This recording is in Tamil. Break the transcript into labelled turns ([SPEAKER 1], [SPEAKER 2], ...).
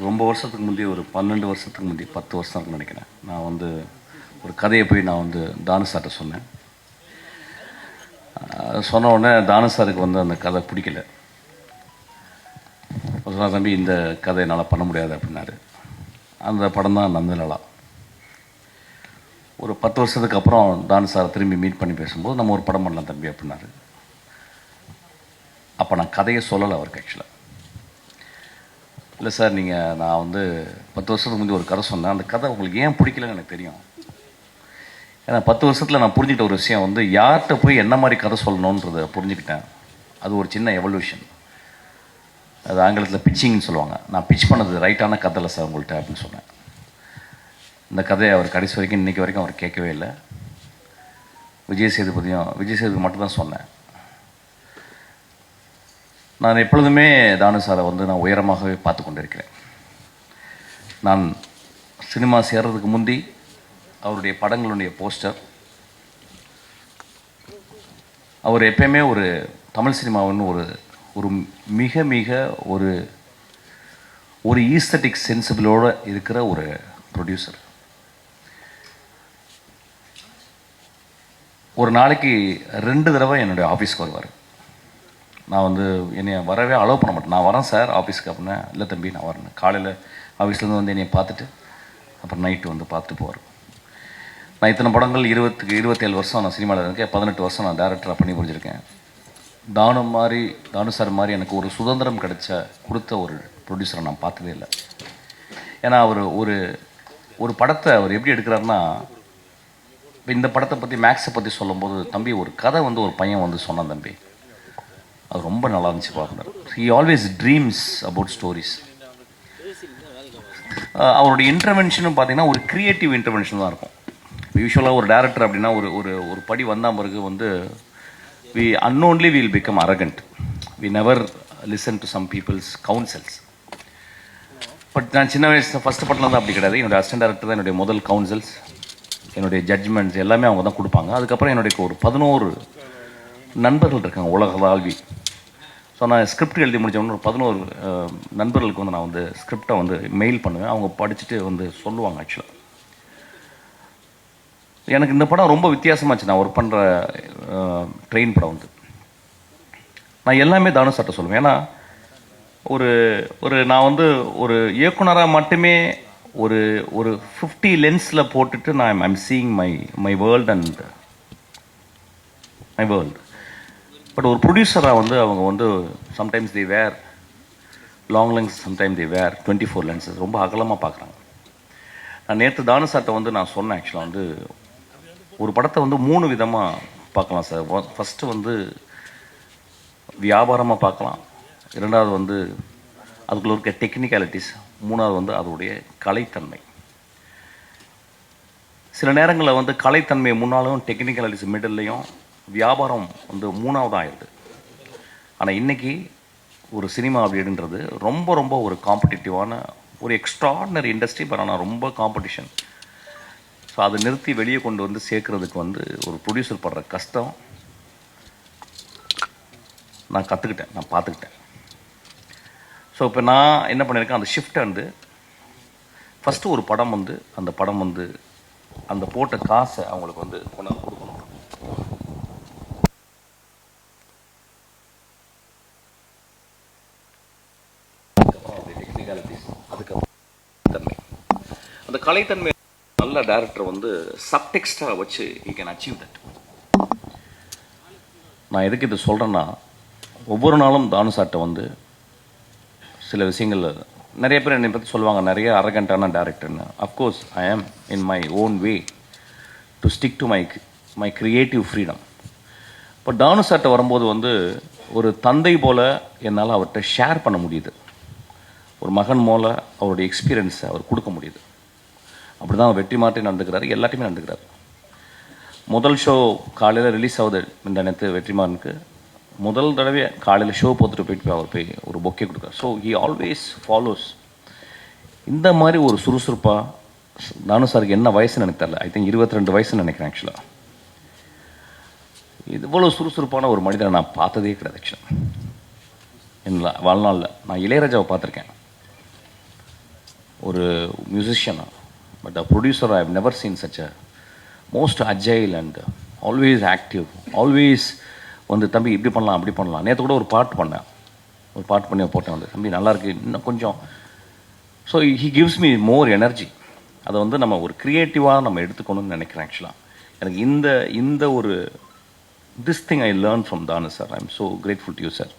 [SPEAKER 1] ஒரு ரொம்ப வருஷத்துக்கு முந்தைய ஒரு பன்னெண்டு வருஷத்துக்கு முந்தைய பத்து வருஷம் இருக்குன்னு நினைக்கிறேன். நான் வந்து ஒரு கதையை போய் நான் வந்து தானு சார்கிட்ட சொன்னேன். சொன்ன உடனே தானு சாருக்கு வந்து அந்த கதை பிடிக்கல. அவர் தம்பி இந்த கதை என்னால் பண்ண முடியாது அப்படின்னாரு. அந்த படம் தான் நந்தலலா ஒரு பத்து வருஷத்துக்கு அப்புறம் தானு சாரை திரும்பி மீட் பண்ணி பேசும்போது நம்ம ஒரு படம் பண்ணலாம் தம்பி அப்படின்னாரு. அப்போ நான் கதையை சொல்லலை அவருக்கு ஆக்சுவலாக இல்லை சார் நீங்கள் நான் வந்து பத்து வருஷத்துக்கு முந்தைய ஒரு கதை சொன்னேன். அந்த கதை உங்களுக்கு ஏன் பிடிக்கலன்னு எனக்கு தெரியும். ஏன்னா பத்து வருஷத்தில் நான் புரிஞ்சுக்கிட்ட ஒரு விஷயம் வந்து யார்கிட்ட போய் என்ன மாதிரி கதை சொல்லணுன்றதை புரிஞ்சுக்கிட்டேன். அது ஒரு சின்ன எவல்யூஷன் அது ஆங்கிலத்தில் பிச்சிங்னு சொல்லுவாங்க. நான் பிச் பண்ணது ரைட்டான கதை இல்லை சார் உங்கள்கிட்ட அப்படின்னு சொன்னேன். இந்த கதையை அவர் கடைசி வரைக்கும் இன்றைக்கி வரைக்கும் அவர் கேட்கவே இல்லை. விஜய் சேதுபதியும் விஜய் சேதுபதி மட்டும் தான் சொன்னேன். நான் எப்பொழுதுமே தானு சாரை வந்து நான் உயரமாகவே பார்த்து கொண்டிருக்கிறேன். நான் சினிமா சேர்றதுக்கு முந்தி அவருடைய படங்களுடைய போஸ்டர் அவர் எப்பயுமே ஒரு தமிழ் சினிமாவின் ஒரு ஒரு மிக மிக ஒரு ஒரு ஈஸ்தட்டிக் சென்சிபிளோடு இருக்கிற ஒரு ப்ரொடியூசர் ஒரு நாளைக்கு ரெண்டு தடவை என்னுடைய ஆஃபீஸ்க்கு வருவார். நான் வந்து என்னை வரவே அலோவ் பண்ண மாட்டேன். நான் வரேன் சார் ஆஃபீஸ்க்கு அப்படின்னா இல்லை தம்பி நான் வரேன். காலையில் ஆஃபீஸ்லேருந்து வந்து என்னை பார்த்துட்டு அப்புறம் நைட்டு வந்து பார்த்துட்டு போவார் நான் இத்தனை படங்கள் இருபத்துக்கு இருபத்தேழு வருஷம் நான் சினிமாவில் இருக்கேன். பதினெட்டு வருஷம் நான் டேரக்டராக பண்ணி முடிஞ்சிருக்கேன் தானு மாதிரி தானு சார் மாதிரி எனக்கு ஒரு சுதந்திரம் கிடைச்ச கொடுத்த ஒரு ப்ரொடியூசரை நான் பார்த்ததே இல்லை. ஏன்னா அவர் ஒரு ஒரு படத்தை அவர் எப்படி எடுக்கிறாருன்னா இப்போ இந்த படத்தை பற்றி மேக்ஸை பற்றி சொல்லும்போது தம்பி ஒரு கதை வந்து ஒரு பையன் வந்து சொன்னான் தம்பி. அது ரொம்ப நல்லா இருந்துச்சு பார்க்கணும் he always dreams about stories அவருடைய இன்டர்வென்ஷனும் பார்த்தீங்கன்னா ஒரு க்ரியேட்டிவ் இன்டர்வென்ஷன் தான் இருக்கும். யூஸ்வலாக ஒரு டேரக்டர் அப்படின்னா ஒரு ஒரு ஒரு படி வந்தால் பிறகு வந்து we unknownly will become arrogant we never listen to some peoples counsels but நான் சின்ன வயசு ஃபஸ்ட் படத்தில் தான் அப்படி கிடையாது. என்னுடைய அசிஸ்டன்ட் டேரக்டர் தான் என்னுடைய முதல் கவுன்சில்ஸ் என்னுடைய ஜட்ஜ்மெண்ட்ஸ் எல்லாமே அவங்க தான் கொடுப்பாங்க. அதுக்கப்புறம் என்னுடைய ஒரு பதினோரு நண்பர்கள் இருக்காங்க உலக வாழ்வி ஸோ நான் ஸ்கிரிப்ட் எழுதி முடிச்சவொடனே ஒரு பதினோரு நண்பர்களுக்கு வந்து நான் வந்து ஸ்கிரிப்டை வந்து மெயில் பண்ணுவேன். அவங்க படிச்சுட்டு வந்து சொல்லுவாங்க ஆக்சுவலாக எனக்கு இந்த படம் ரொம்ப வித்தியாசமாச்சு நான் ஒர்க் பண்ணுற ட்ரெயின் படம் வந்து. நான் எல்லாமே தானு சட்டை சொல்லுவேன். ஏன்னா ஒரு ஒரு நான் வந்து ஒரு இயக்குனராக மட்டுமே ஒரு ஒரு ஃபிஃப்டி லென்ஸில் போட்டுட்டு நான் I'm seeing my my world and my world but ஒரு ப்ரொடியூசராக வந்து அவங்க வந்து sometimes the wear long lens sometime the wear twenty four lenses ரொம்ப அகலமாக பார்க்குறாங்க. நான் நேற்று தானு சார்ட்ட வந்து நான் சொன்னேன் ஆக்சுவலாக வந்து ஒரு படத்தை வந்து மூணு விதமாக பார்க்கலாம் சார். ஃபஸ்ட்டு வந்து வியாபாரமாக பார்க்கலாம். இரண்டாவது வந்து அதுக்குள்ள இருக்க டெக்னிக்காலிட்டிஸ் மூணாவது வந்து அதோடைய கலைத்தன்மை. சில நேரங்களில் வந்து கலைத்தன்மை முன்னாலும் டெக்னிக்காலிட்டிஸ் மிடில்லையும் வியாபாரம் வந்து மூணாவது ஆயிடுது ஆனால் இன்னைக்கு ஒரு சினிமா அப்படின்றது ரொம்ப ரொம்ப ஒரு காம்படிட்டிவான ஒரு எக்ஸ்ட்ராடினரி இண்டஸ்ட்ரி பட் ஆனால் ரொம்ப காம்படிஷன் ஸோ அதை நிறுத்தி வெளியே கொண்டு வந்து சேர்க்குறதுக்கு வந்து ஒரு ப்ரொடியூசர் படுற கஷ்டம். நான் கற்றுக்கிட்டேன் நான் பார்த்துக்கிட்டேன். ஸோ இப்போ நான் என்ன பண்ணியிருக்கேன் அந்த ஷிஃப்ட்டை வந்து ஃபஸ்ட்டு ஒரு படம் வந்து அந்த படம் வந்து அந்த போட்ட காசை அவங்களுக்கு வந்து கொண்டாந்து கொடுக்கணும் அதுக்கப்புறம் அந்த technicalities, அதுக்கப்புறம் தன்மை அந்த கலைத்தன்மை. நல்ல டேரக்டர் வந்து சப்டெக்ஸ்டாக வச்சு ஈ கேன் அச்சீவ் தட் நான் எதுக்கு இது சொல்கிறேன்னா ஒவ்வொரு நாளும் தானு சார்ட்ட வந்து சில விஷயங்கள் நிறைய பேர் என்னை பற்றி சொல்லுவாங்க நிறைய அரகண்டான டேரக்டர்னு of course I am in my own way to stick to my my creative freedom இப்போ டானு சார்ட்ட வரும்போது வந்து ஒரு தந்தை போல் என்னால் அவர்கிட்ட ஷேர் பண்ண முடியுது. ஒரு மகன் போல் அவருடைய எக்ஸ்பீரியன்ஸை அவர் கொடுக்க முடியுது. அப்படி தான் வெற்றி மாற்றி நடந்துக்கிறாரு எல்லாத்தையுமே நடந்துக்கிறாரு. முதல் ஷோ காலையில் ரிலீஸ் ஆகுது இந்த நேற்று வெற்றிமாறனுக்கு. முதல் தடவை காலையில் ஷோ போட்டுட்டு போயிட்டு அவர் போய் ஒரு பொக்கே கொடுக்குறாரு. ஸோ ஹி ஆல்வேஸ் ஃபாலோஸ் இந்த மாதிரி ஒரு சுறுசுறுப்பாக நானும் சாருக்கு என்ன வயசுன்னு எனக்கு தெரில ஐ திங்க் இருபத்தி ரெண்டு வயசுன்னு நினைக்கிறேன் ஆக்சுவலாக இவ்வளோ சுறுசுறுப்பான ஒரு மனிதனை நான் பார்த்ததே கிடையாது ஆக்சுவலாக என்ன வாழ்நாளில் நான் இளையராஜாவை பார்த்துருக்கேன். ஒரு மியூசிஷியனாக but a producer I have never seen such a most agile and always active always வந்து தம்பி இப்படி பண்ணலாம் அப்படி பண்ணலாம். நேற்று கூட ஒரு பாட்டு பண்ணேன். ஒரு பாட்டு பண்ணி போட்டேன் வந்து. தம்பி நல்லாயிருக்கு இன்னும் கொஞ்சம். So he gives me more energy அதை வந்து நம்ம ஒரு க்ரியேட்டிவாக நம்ம எடுத்துக்கணும்னு நினைக்கிறேன் ஆக்சுவலாக எனக்கு இந்த இந்த ஒரு this thing I learn from Thanu sir I am so grateful to you sir